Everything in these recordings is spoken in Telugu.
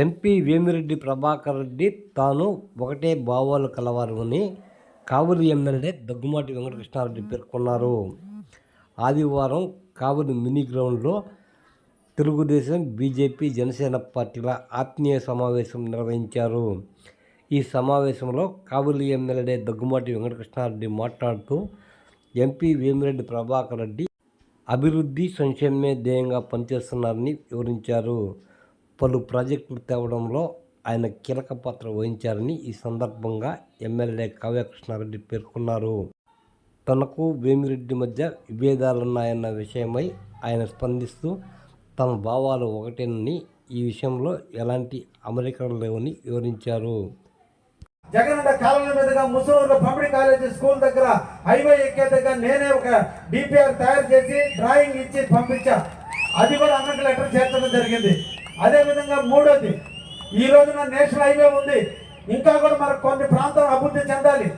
ఎంపీ వేమిరెడ్డి ప్రభాకర్ రెడ్డి తాను ఒకటే భావాలు అని కావలి ఎమ్మెల్యే దగ్గుమాటి వెంకటకృష్ణారెడ్డి పేర్కొన్నారు. ఆదివారం కావలి మినీ గ్రౌండ్లో తెలుగుదేశం బీజేపీ జనసేన పార్టీల ఆత్మీయ సమావేశం నిర్వహించారు. ఈ సమావేశంలో కావలి ఎమ్మెల్యే దగ్గుమాటి వెంకటకృష్ణారెడ్డి మాట్లాడుతూ ఎంపీ వేమిరెడ్డి ప్రభాకర్ రెడ్డి అభివృద్ధి సంక్షేమమే ధ్యేయంగా పనిచేస్తున్నారని వివరించారు. పలు ప్రాజెక్టులు తేవడంలో ఆయన కీలక పాత్ర వహించారని ఈ సందర్భంగా ఎమ్మెల్యే కావ్యకృష్ణారెడ్డి పేర్కొన్నారు. తనకు వేమిరెడ్డి మధ్య విభేదాలున్నాయన్న విషయమై ఆయన స్పందిస్తూ తమ భావాలు ఒకటేనని ఈ విషయంలో ఎలాంటి అమరికలు లేవని వివరించారు. జగనన్న కాలనీ మీదుగా ముసలూరులో పబ్లిక్ కాలేజీ స్కూల్ దగ్గర హైవే ఎక్కే దగ్గర నేనే ఒక డిపిఆర్ తయారు చేసి డ్రాయింగ్ ఇచ్చి పంపించా. అది కూడా అన్నట్టు లెటర్ చేర్చడం జరిగింది. అదే విధంగా మూడోది ఈ రోజున నేషనల్ హైవే ఉంది. ఇంకా కూడా మనకు కొన్ని ప్రాంతాలు అభివృద్ధి చెందాలి.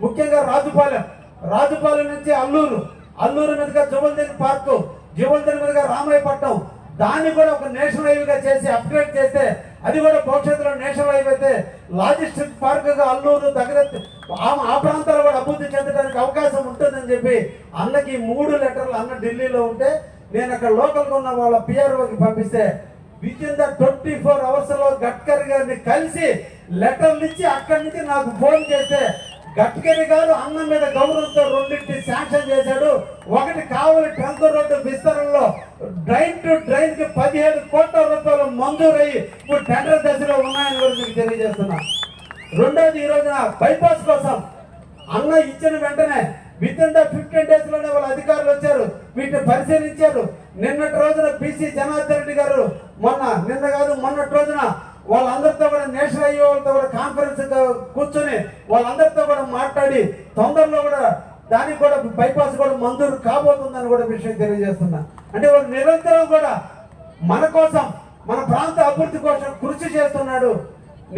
ముఖ్యంగా రాజుపాలెం. రాజుపాలెం నుంచి అల్లూరు. అల్లూరు మీదుగా జువల్దిన్ పార్కు జువల్దిన్ మీదుగా రామాయపట్నం. దాన్ని కూడా ఒక నేషనల్ హైవేగా చేసి అప్గ్రేడ్ చేస్తే అది కూడా భవిష్యత్తులో నేషనల్ హైవే అయితే లాజిస్టిక్ పార్క్గా అల్లూరు దగ్గర ఆ ఆ ప్రాంతాలు కూడా అభివృద్ధి చెందడానికి అవకాశం ఉంటుందని చెప్పి అన్నకి మూడు లెటర్లు అన్న ఢిల్లీలో ఉంటే నేను అక్కడ లోకల్గా ఉన్న వాళ్ళ పిఆర్ఓకి పంపిస్తే with in the twenty four అవర్స్లో గడ్కరీ గారిని కలిసి లెటర్లు ఇచ్చి అక్కడి నుంచి నాకు ఫోన్ చేస్తే గడ్కరీ గారు అన్నం మీద గౌరవంతో రెండింటి శాంక్షన్ చేశాడు. ఒకటి కావలి ట్రంక్ రోడ్డు విస్తరణలో డ్రైన్ టు డ్రైన్కి పదిహేడు కోట్ల రూపాయలు మంజూరయ్యి ఇప్పుడు టెండర్ దశలో ఉన్నాయని కూడా మీకు తెలియజేస్తున్నా. రెండోది ఈ రోజున బైపాస్ కోసం అన్న ఇచ్చిన వెంటనే విత్ ఇన్ ద ఫిఫ్టీన్ డేస్లోనే వాళ్ళ అధికారులు వచ్చారు. వీటిని పరిశీలించారు. నిన్నటి రోజున బీసీ జనార్దన్ రెడ్డి గారు మొన్న నిన్న కాదు మొన్నటి రోజున వాళ్ళందరితో కూడా నేషనల్ హైవే వాళ్ళతో కూడా కాన్ఫరెన్స్ కూర్చొని వాళ్ళందరితో కూడా మాట్లాడి తొందరలో కూడా దానికి కూడా బైపాస్ కూడా మంజూరు కాబోతుందని కూడా విషయం తెలియజేస్తున్నా. అంటే వాళ్ళు నిరంతరం కూడా మన కోసం మన ప్రాంత అభివృద్ధి కోసం కృషి చేస్తున్నాడు.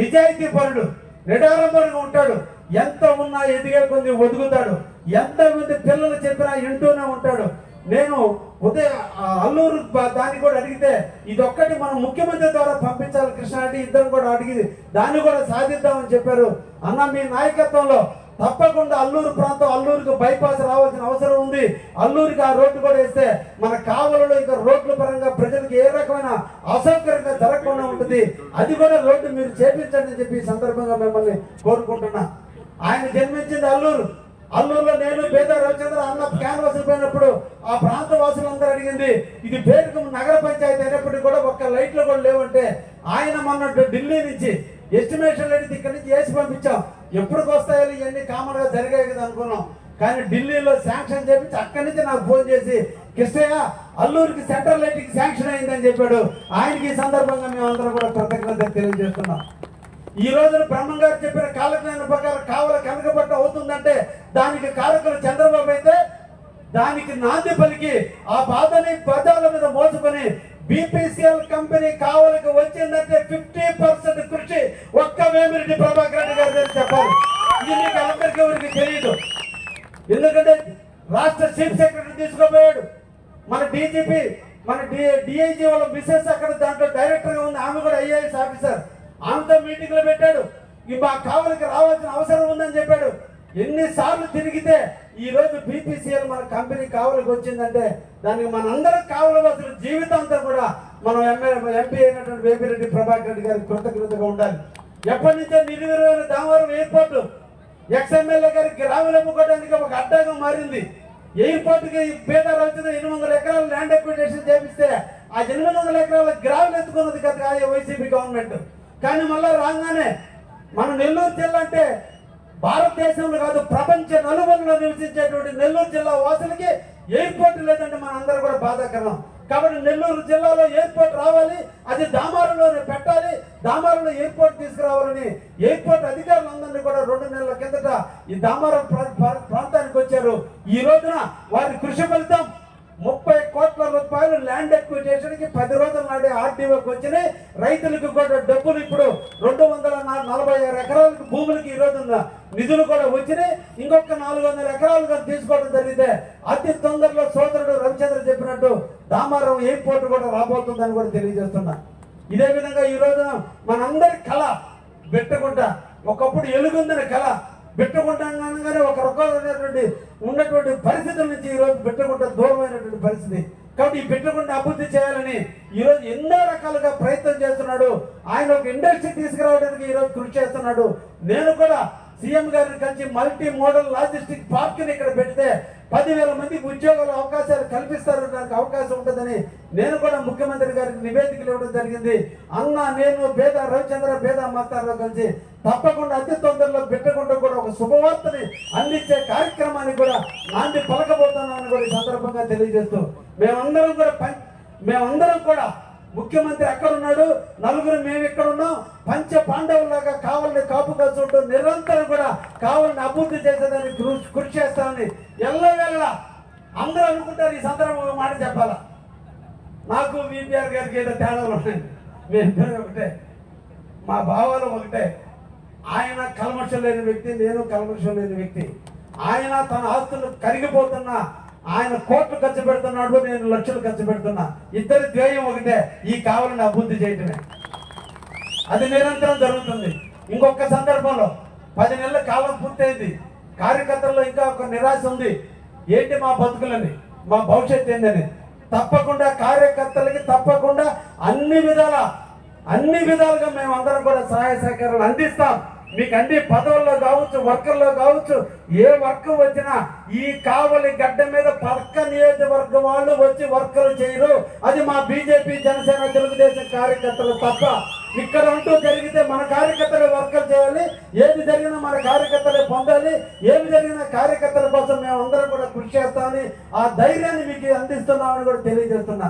నిజాయితీ పరుడు నిడారంభంగా ఉంటాడు. ఎంత ఉన్నా ఎదిగే కొంది ఒదుగుతాడు. ఎంత మంది పిల్లలు చెప్పినా వింటూనే ఉంటాడు. నేను ఉదయం అల్లూరు దాన్ని కూడా అడిగితే ఇది మనం ముఖ్యమంత్రి ద్వారా పంపించాలి కృష్ణారెడ్డి ఇద్దరు కూడా అడిగి దాన్ని కూడా సాధిద్దామని చెప్పారు. అన్న మీ నాయకత్వంలో తప్పకుండా అల్లూరు ప్రాంతం అల్లూరుకు బైపాస్ రావాల్సిన అవసరం ఉంది. అల్లూరికి ఆ రోడ్డు కూడా వేస్తే మన కావలలో ఇంకా రోడ్ల పరంగా ప్రజలకు ఏ రకమైన అసౌకర్యంగా జరగకుండా ఉంటుంది. అది కూడా రోడ్డు మీరు చేపించండి అని చెప్పి సందర్భంగా మిమ్మల్ని కోరుకుంటున్నా. ఆయన జన్మించింది అల్లూరు. అల్లూరులో నేను పేద రవిచంద్ర అన్న క్యాన్వాస్ పోయినప్పుడు ఆ ప్రాంత వాసులందరూ అడిగింది ఇది పేరుకు నగర పంచాయతీ అయినప్పటికీ కూడా ఒక్క లైట్లు కూడా లేవంటే ఆయన మొన్న ఢిల్లీ నుంచి ఎస్టిమేషన్ అనేది ఇక్కడి నుంచి వేసి పంపించాం. ఎప్పటికి వస్తాయో ఇవన్నీ కామన్గా జరిగాయి కదా అనుకున్నాం. కానీ ఢిల్లీలో శాంక్షన్ చేపించి అక్కడి నుంచి నాకు ఫోన్ చేసి కృష్ణయ్య అల్లూరికి సెంట్రల్ లైట్కి శాంక్షన్ అయిందని చెప్పాడు. ఆయనకి ఈ సందర్భంగా మేము అందరం కూడా కృతజ్ఞత తెలియజేస్తున్నాం. ఈ రోజున బ్రహ్మం గారు చెప్పిన కాలజ్ఞాన ప్రకారం కావాల కనకబట్ట అవుతుందంటే దానికి కారకులు చంద్రబాబు అయితే దానికి నాంది పలికి ఆ బాధని పదాల మీద మోసుకొని బీపీసీఎల్ కంపెనీ కావలికి వచ్చిందంటే ఫిఫ్టీ పర్సెంట్ కృషి ఒక్క వేమిరెడ్డి ప్రభాకర్ రెడ్డి గారు దగ్గర చెప్పాలి. ఇది మీకు అందరికీ ఎవరికి తెలియదు. ఎందుకంటే రాష్ట్ర చీఫ్ సెక్రటరీ తీసుకోపోయాడు మన డీజీపీ మన డిఐజీ వాళ్ళ మిస్సెస్ అక్కడ దాంట్లో డైరెక్టర్గా ఉంది. ఆమె కూడా ఐఏఎస్ ఆఫీసర్ ఆమెతో మీటింగ్లో పెట్టాడు. ఈ మా కావలికి రావాల్సిన అవసరం ఉందని చెప్పాడు. ఎన్నిసార్లు తిరిగితే ఈ రోజు బీపీసీఎల్ మన కంపెనీ కావలికి వచ్చిందంటే దానికి మనందరం కావలి అసలు జీవితాంతం కూడా మనం ఎమ్మెల్యే ఎంపీ అయినటువంటి వేపిరెడ్డి ప్రభాకర్ రెడ్డి గారికి కృతజ్ఞతగా ఉండాలి. ఎప్పటి నుంచో నిర్వీర్యమైన దామవరం ఎయిర్పోర్ట్ ఎక్స్ఎమ్మెల్యే గారికి గ్రాములు అమ్ముకోవడానికి ఒక అడ్డాగా మారింది. ఎయిర్పోర్ట్కి పేద రైతులు ఎనిమిది వందల ఎకరాలు ల్యాండ్ అక్విజేషన్ చేపిస్తే ఆ ఎనిమిది వందల ఎకరాల గ్రాములు ఎత్తుకున్నది కదా వైసీపీ గవర్నమెంట్. కానీ మళ్ళీ రాగానే మన నెల్లూరు జిల్లా అంటే భారతదేశంలో కాదు ప్రపంచ నలుమూలలో నివసించేటువంటి నెల్లూరు జిల్లా వాసులకి ఎయిర్పోర్ట్ లేదంటే మనందరూ కూడా బాధాకరం. కాబట్టి నెల్లూరు జిల్లాలో ఎయిర్పోర్ట్ రావాలి అది దామారులోనే పెట్టాలి దామారులో ఎయిర్పోర్ట్ తీసుకురావాలని ఎయిర్పోర్ట్ అధికారులందరినీ కూడా రెండు నెలల కిందట ఈ దామారం ప్రా- ప్రాంతానికి వచ్చారు. ఈ రోజున వారి కృషి ఫలితం ముప్పై కోట్ల రూపాయలు ల్యాండ్ ఎక్విజేషన్కి పది రోజుల నాడే ఆర్టీఓకి వచ్చినాయి. రైతులకు కూడా డబ్బులు ఇప్పుడు రెండు వందల నలభై ఆరు ఎకరాలకు భూములకి ఈ నిధులు కూడా వచ్చినాయి. ఇంకొక నాలుగు వందల ఎకరాలుగా తీసుకోవడం జరిగితే అతి తొందరలో సోదరుడు రవిచంద్ర చెప్పినట్టు దామారం ఎయిర్పోర్ట్ కూడా రాబోతుందని కూడా తెలియజేస్తున్నా. ఇదే విధంగా ఈ రోజున మనందరి కళ పెట్టుకుంటా ఒకప్పుడు ఎలుగుందని కళ. బిట్టగుంట అనగానే ఒక రకమైనటువంటి ఉన్నటువంటి పరిస్థితుల నుంచి ఈ రోజు దూరమైనటువంటి పరిస్థితి. కాబట్టి ఈ బిట్టగుంట అభివృద్ధి చేయాలని ఈరోజు ఎన్నో రకాలుగా ప్రయత్నం చేస్తున్నాడు. ఆయన ఒక ఇండస్ట్రీ తీసుకురావడానికి ఈరోజు కృషి చేస్తున్నాడు. నేను కూడా సీఎం గారిని కలిసి మల్టీ మోడల్ లాజిస్టిక్ పార్క్ని ఇక్కడ పెడితే పదివేల మందికి ఉద్యోగాల అవకాశాలు కల్పిస్తారు దానికి అవకాశం ఉంటుందని నేను కూడా ముఖ్యమంత్రి గారికి నివేదికలు ఇవ్వడం జరిగింది. అన్న నేను బేద రవిచంద్ర బేద మాతారావు కలిసి తప్పకుండా అతి తొందరలో పెట్టకుండా కూడా ఒక శుభవార్తని అందించే కార్యక్రమాన్ని కూడా నాంది పలకబోతున్నామని కూడా ఈ సందర్భంగా తెలియజేస్తూ మేమందరం కూడా మేమందరం కూడా ముఖ్యమంత్రి అక్కడ ఉన్నాడు నలుగురు మేము ఇక్కడ ఉన్నాం పంచ పాండవులాగా కావాలని కాపు కాచుంటూ నిరంతరం కూడా కావాలని అభివృద్ధి చేసేదాన్ని కృషి కృషి చేస్తామని ఎల్లవేళ అందరూ అనుకుంటారు ఈ సందర్భంగా మాట చెప్పాలా? నాకు విపిఆర్ గారికి ఏదో తేడాలు ఉన్నాయి ఇద్దరు ఒకటే. మా భావాలు ఒకటే. ఆయన కల్మషం లేని వ్యక్తి నేను కల్మషం లేని వ్యక్తి. ఆయన తన ఆస్తులు కరిగిపోతున్నా. ఆయన కోట్లు ఖర్చు పెడుతున్నాడు నేను లక్షలు ఖర్చు పెడుతున్నా. ఇద్దరి ధ్యేయం ఒకటే ఈ కావాలని అభివృద్ధి చేయటమే. అది నిరంతరం జరుగుతుంది. ఇంకొక సందర్భంలో పది నెలల కాలం పూర్తయింది. కార్యకర్తల్లో ఇంకా ఒక నిరాశ ఉంది. ఏంటి మా బతుకులని? మా భవిష్యత్తు ఏందని? తప్పకుండా కార్యకర్తలకి తప్పకుండా అన్ని విధాల అన్ని విధాలుగా మేము అందరం కూడా సహాయ సహకారాలు అందిస్తాం. మీకు అన్ని పదవుల్లో కావచ్చు వర్కర్లో కావచ్చు ఏ వర్క్ వచ్చినా ఈ కావలి గడ్డ మీద పక్క నియోజకవర్గం వాళ్ళు వచ్చి వర్కర్లు చేయరు. అది మా బీజేపీ జనసేన తెలుగుదేశం కార్యకర్తలు తప్ప ఇక్కడ ఉంటూ జరిగితే మన కార్యకర్తలు వర్కర్ చేయాలి ఏది జరిగినా మన కార్యకర్తలే పొందాలి ఏమి జరిగినా కార్యకర్తల కోసం మేము అందరం కూడా కృషి చేస్తామని ఆ ధైర్యాన్ని మీకు అందిస్తున్నామని కూడా తెలియజేస్తున్నా.